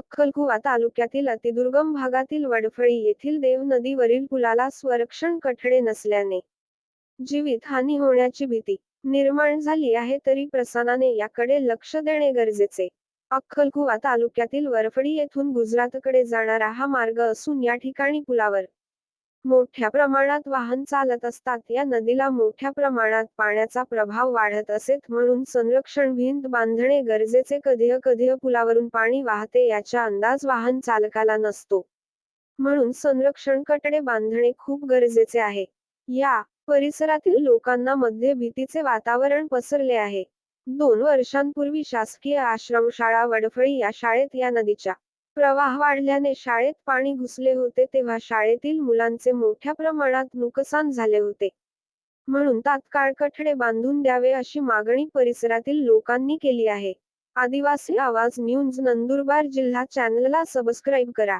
अक्कलकुवा तालुक्यातील अतिदुर्गम भागातील वडफळी येथील देव नदीवरील पुलाला स्वरक्षण कठडे नसल्याने जीवितहानी होण्याची भीती निर्माण झाली आहे तरी प्रशासनाने याकडे लक्ष देणे गरजेचे. अक्कलकुवा तालुक्यातील वरफडी येथून गुजरातकडे जाणारा हा मार्ग असून या ठिकाणी पुलावर मोठ्या प्रमाणात वाहन चालत असतात. या नदीला मोठ्या प्रमाणात पाण्याचा प्रभाव वाढत असेत म्हणून संरक्षण भिंत बांधणे गरजेचे. कधी कधी पुलावरून पाणी वाहते याचा अंदाज वाहन चालकाला नसतो. म्हणून संरक्षण कटडे बांधणे खूप गरजेचे आहे. या परिसरातील लोकांना मध्ये भीतीचे वातावरण पसरले आहे. दोन वर्षांपूर्वी शासकीय आश्रमशाळा वडफळी या शाळेत या नदीच्या प्रवाह वाढल्याने शाळेत पाणी घुसले होते तेव्हा शाळेतील मुलांचे मोठ्या प्रमाणात नुकसान झाले होते. म्हणून तात्काळ कठडे बांधून द्यावे अशी मागणी परिसरातील लोकांनी केली आहे. आदिवासी आवाज न्यूज नंदुरबार जिल्हा चॅनलला सबस्क्राईब करा.